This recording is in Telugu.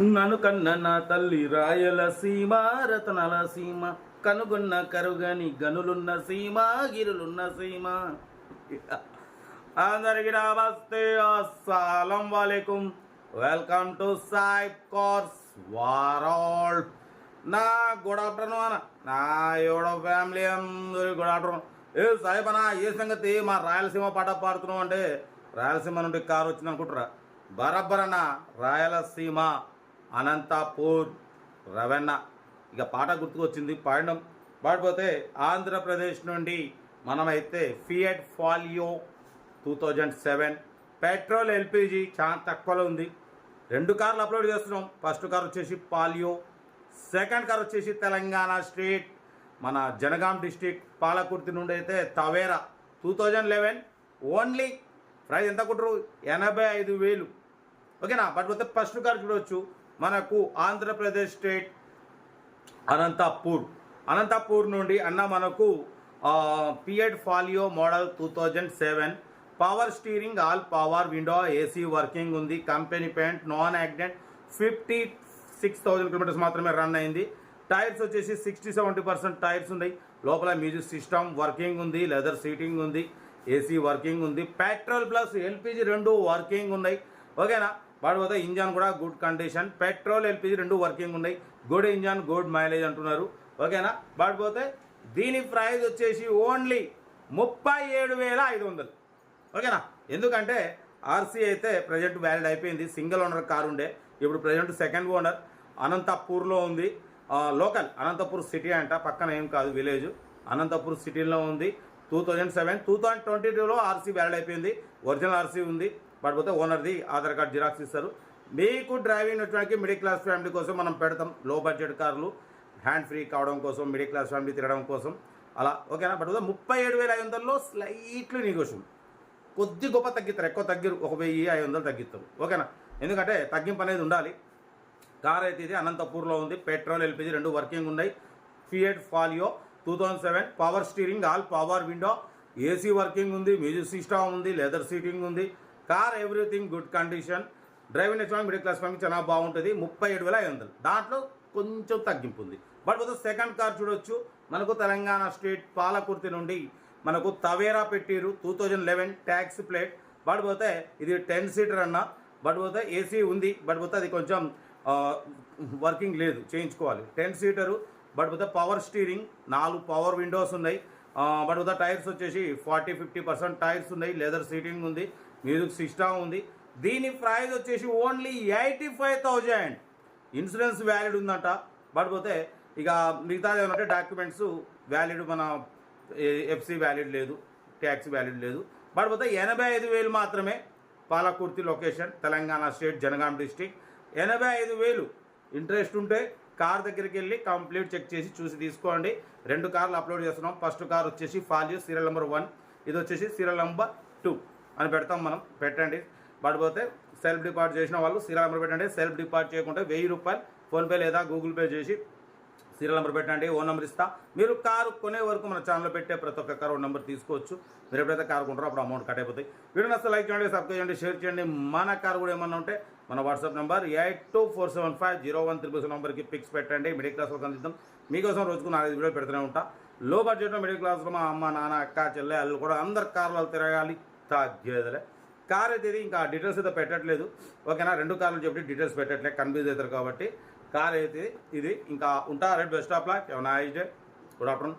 నన్ను కన్న నా తల్లి రాయల సీమ రతనాల సీమ కనుగొన్న కరుగని గనులున్న సీమ గిరులున్న సీమ. అందరికి నమస్తే అస్సలం వాలేకుం. వెల్కమ్ టు సాయిబ్ కోర్స్ వారాల్ నా గుడ్ ఆఫ్టర్నూన్ నా ఎవడో ఫ్యామిలీ అందరి గుడ్ ఆఫ్టర్నూన్ ఏ సాయిబనా అన్న ఏ సంగతి? మా రాయలసీమ పాట పాడుతున్నాం అంటే రాయలసీమ నుండి కారు వచ్చింది అనుకుంటారా బరబ్బర్ అన్న రాయలసీమ. అనంతపూర్ రవెన్న ఇక పాట గుర్తుకొచ్చింది పాడడం. పాడిపోతే ఆంధ్రప్రదేశ్ నుండి మనమైతే Fiat Palio two thousand seven. Petrol LPG చాలా తక్కువలో ఉంది. రెండు కార్లు అప్లోడ్ చేస్తున్నాం. ఫస్ట్ కార్ వచ్చేసి పాలియో. సెకండ్ కార్ వచ్చేసి తెలంగాణ స్టేట్ మన జనగాం డిస్టిక్ పాలకుర్తి నుండి అయితే Tavera two thousand eleven only price ఎంత కుట్రు ఎనభై ఐదు వేలు. ఓకేనా? బట్ పోతే ఫస్ట్ కార్ చూడవచ్చు మనకు ఆంధ్రప్రదేశ్ స్టేట్ అనంతపూర్. అనంతపూర్ నుండి అన్న మనకు Fiat Palio model two thousand seven. Power steering all power window AC working ఉంది. Company paint non accident fifty six thousand kilometres మాత్రమే రన్ అయింది. టైర్స్ వచ్చేసి సిక్స్టీ సెవెంటీ పర్సెంట్ టైర్స్ ఉన్నాయి. లోపల మ్యూజిక్ సిస్టమ్ వర్కింగ్ ఉంది లెదర్ సీటింగ్ ఉంది ఏసీ వర్కింగ్ ఉంది. పెట్రోల్ ప్లస్ ఎల్పిజి రెండు వర్కింగ్ ఉన్నాయి. ఓకేనా? వాడిపోతే ఇంజన్ కూడా గుడ్ కండిషన్. పెట్రోల్ ఎల్పిజి రెండు వర్కింగ్ ఉన్నాయి. గుడ్ ఇంజన్ గుడ్ మైలేజ్ అంటున్నారు. ఓకేనా? వాడిపోతే దీని ప్రైజ్ వచ్చేసి ఓన్లీ ముప్పై ఏడు వేల ఐదు వందలు. ఓకేనా? ఎందుకంటే ఆర్సీ అయితే ప్రజెంట్ వ్యాలిడ్ అయిపోయింది. సింగిల్ ఓనర్ కారు ఉండే. ఇప్పుడు ప్రజెంట్ సెకండ్ ఓనర్. అనంతపూర్లో ఉంది. లోకల్. అనంతపూర్ సిటీ అంట. పక్కన ఏం కాదు విలేజ్. అనంతపూర్ సిటీలో ఉంది. Two thousand seven two thousand twenty టూలో ఆర్సీ వ్యాలిడ్ అయిపోయింది. ఒరిజినల్ ఆర్సీ ఉంది. పడిపోతే ఓనర్ది ఆధార్ కార్డ్ జిరాక్స్ ఇస్తారు. మీకు డ్రైవింగ్ వచ్చడానికి మిడిల్ క్లాస్ ఫ్యామిలీ కోసం మనం పెడతాం. లో బడ్జెట్ కార్లు హ్యాండ్ ఫ్రీ కావడం కోసం మిడిల్ క్లాస్ ఫ్యామిలీ తిరగడం కోసం. అలా ఓకేనా బట్ ముప్పై ఏడు వేల ఐదు వందల్లో స్లైట్లీ నీకోసం కొద్ది గొప్ప తగ్గిస్తారు. ఎక్కువ తగ్గిరు. ఒక వెయ్యి ఐదు వందలు తగ్గిస్తారు. ఓకేనా ఎందుకంటే తగ్గింపు అనేది ఉండాలి. కార్ అయితే ఇది అనంతపూర్లో ఉంది. పెట్రోల్ ఎల్పిజి రెండు వర్కింగ్ ఉన్నాయి. Fiat Palio two thousand seven power steering all power window AC working ఉంది. మ్యూజిక్ సిస్టమ్ ఉంది. లెదర్ సీటింగ్ ఉంది. Car everything good condition. Driving నేర్చుకోవడం మిడిల్ క్లాస్ ఫ్యామిలీ చాలా బాగుంటుంది. ముప్పై ఏడు వేల ఐదు వందలు. దాంట్లో కొంచెం తగ్గింపు ఉంది. బట్ పోతే సెకండ్ కార్ చూడొచ్చు. మనకు తెలంగాణ స్టేట్ పాలకుర్తి నుండి మనకు తవేరా పెట్టిరు two thousand eleven tax plate. But పోతే ఇది టెన్ సీటర్ అన్న. బట్ పోతే ఏసీ ఉంది. బట్ పోతే అది కొంచెం వర్కింగ్ లేదు. చేయించుకోవాలి. Ten seater. బట్ పోతే పవర్ స్టీరింగ్. నాలుగు పవర్ విండోస్ ఉన్నాయి. బట్ పోతే టైర్స్ వచ్చేసి ఫార్టీ ఫిఫ్టీ పర్సెంట్ టైర్స్ ఉన్నాయి. లెదర్ సీటింగ్ ఉంది. మ్యూజిక్ సిస్టమ్ ఉంది. దీని ప్రైస్ వచ్చేసి only eighty five thousand. Insurance valid ఉందంట. బట్ పోతే ఇక మిగతాది ఏమంటే డాక్యుమెంట్స్ వ్యాలిడ్ మన ఎఫ్సి వ్యాలిడ్ లేదు ట్యాక్స్ వ్యాలిడ్ లేదు. బట్ పోతే ఎనభై ఐదు వేలు మాత్రమే Palakurthi location Telangana state Jangaon district ఎనభై ఐదు వేలు ఇంట్రెస్ట్ ఉంటే కార్ దగ్గరికి వెళ్ళి కంప్లీట్ చెక్ చేసి చూసి తీసుకోండి. రెండు కార్లు అప్లోడ్ చేస్తున్నాం. ఫస్ట్ కార్ వచ్చేసి ఫాల్యూ సీరియల్ నెంబర్ వన్. ఇది వచ్చేసి సీరియల్ నెంబర్ టూ. అని పెడతాం మనం పెట్టండి. పడిపోతే సెల్ఫ్ డిపార్ట్ చేసిన వాళ్ళు సీరియల్ నెంబర్ పెట్టండి. సెల్ఫ్ డిపార్ట్ చేయకుంటే వెయ్యి రూపాయలు ఫోన్పే లేదా గూగుల్ పే చేసి సీరియల్ నెంబర్ పెట్టండి ఓ నెంబర్ ఇస్తా. మీరు కారు కొనే వరకు మన ఛానల్లో పెట్టే ప్రతి ఒక్క కారు నెంబర్ తీసుకోవచ్చు. మీరు ఎప్పుడైతే కారు కొంటారో అప్పుడు అమౌంట్ కట్ అయిపోతాయి. వీడియో నచ్చితే లైక్ చేయండి సబ్స్క్రైబ్ చేయండి షేర్ చేయండి. మన కారు కూడా ఏమన్నా ఉంటే మన WhatsApp number eight two four seven five zero one triple నెంబర్కి పిక్స్ పెట్టండి. మిడిల్ క్లాస్ వాళ్ళకి అందిద్దాం. మీకోసం రోజుకు నాలుగు వీడియో పెడుతూనే ఉంటా. లో బడ్జెట్లో మిడిల్ క్లాస్లో మా అమ్మ నాన్న అక్క చెల్లె అల్లు కూడా అందరు కార్లు తిరగాలి. తగ్గేదలే కార్ అయితే ఇది ఇంకా డీటెయిల్స్ అయితే పెట్టట్లేదు. ఓకేనా? రెండు కార్లు చెప్పి డీటెయిల్స్ పెట్టట్లేదు కన్ఫ్యూజ్ అవుతారు కాబట్టి కార్ అయితే ఇది. ఇంకా ఉంటా red best of luck nice day good afternoon